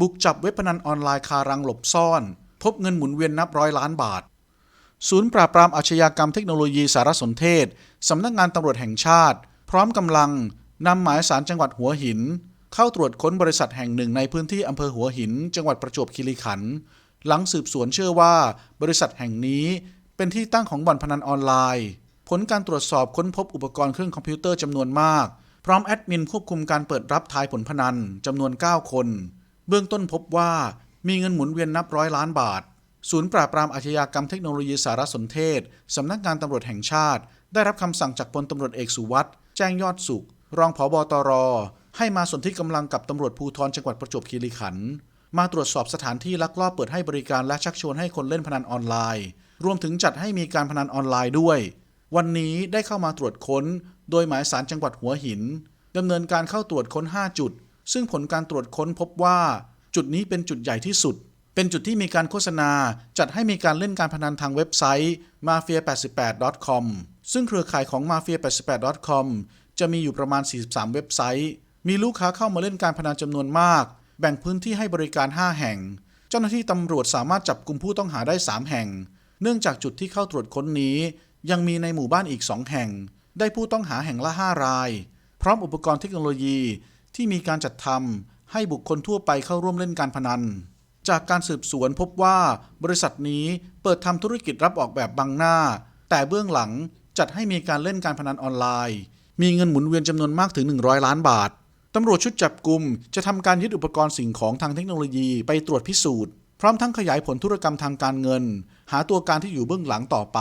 บุกจับเว็บพนันออนไลน์คารังหลบซ่อน พบเงินหมุนเวียนนับร้อยล้านบาท ศูนย์ปราบปรามอาชญากรรมเทคโนโลยีสารสนเทศ สำนักงานตำรวจแห่งชาติ พร้อมกำลังนำหมายสารจังหวัดหัวหิน เข้าตรวจค้นบริษัทแห่งหนึ่งในพื้นที่อำเภอหัวหิน จังหวัดประจวบคีรีขันธ์หลังสืบสวนเชื่อว่าบริษัทแห่งนี้เป็นที่ตั้งของบ่อนพนันออนไลน์ ผลการตรวจสอบค้นพบอุปกรณ์เครื่องคอมพิวเตอร์จำนวนมาก พร้อมแอดมินควบคุมการเปิดรับทายผลพนันจำนวน 9 คน เบื้องต้นพบว่ามีเงินหมุนเวียนนับร้อยล้านบาท ศูนย์ปราบปรามอาชญากรรมเทคโนโลยีสารสนเทศ สำนักงานตำรวจแห่งชาติ ได้รับคำสั่งจากพลตำรวจเอกสุวัสด์แจ้งยอดสุข รองผบตร ให้มาสนที่กำลังกับตำรวจภูธรจังหวัดประจวบคีรีขันธ์มาตรวจสอบสถานที่ลักลอบเปิดให้บริการและชักชวนให้คนเล่นพนันออนไลน์ รวมถึงจัดให้มีการพนันออนไลน์ด้วย วันนี้ได้เข้ามาตรวจค้น โดยหมายสารจังหวัดหัวหินดำเนินการเข้าตรวจค้น 5 จุด ซึ่งผลการตรวจค้นพบว่า จุดนี้เป็นจุดใหญ่ที่สุด เป็นจุดที่มีการโฆษณา จัดให้มีการเล่นการพนันทางเว็บไซต์ mafia88.com ซึ่งเครือข่ายของ mafia88.com จะมีอยู่ประมาณ 43 เว็บไซต์ มีลูกค้าเข้ามาเล่นการพนันจำนวนมาก แบ่งพื้นที่ให้บริการ 5 แห่ง เจ้าหน้าที่ตำรวจสามารถจับกลุ่มผู้ต้องหาได้ 3 แห่ง เนื่องจากจุดที่เข้าตรวจค้นนี้ ยังมีในหมู่บ้านอีก 2 แห่ง ได้ผู้ต้องหาแห่งละ 5 ราย พร้อมอุปกรณ์เทคโนโลยี ที่มีการจัดทำให้บุคคลทั่วไปเข้าร่วมเล่นการพนัน จากการสืบสวนพบว่าบริษัทนี้เปิดทำธุรกิจรับออกแบบบังหน้า แต่เบื้องหลังจัดให้มีการเล่นการพนันออนไลน์ มีเงินหมุนเวียนจำนวนมากถึง 100 ล้านบาทตำรวจชุดจับกลุ่มจะทำการยึดอุปกรณ์สิ่งของทางเทคโนโลยีไปตรวจพิสูจน์ พร้อมทั้งขยายผลธุรกรรมทางการเงิน หาตัวการที่อยู่เบื้องหลังต่อไป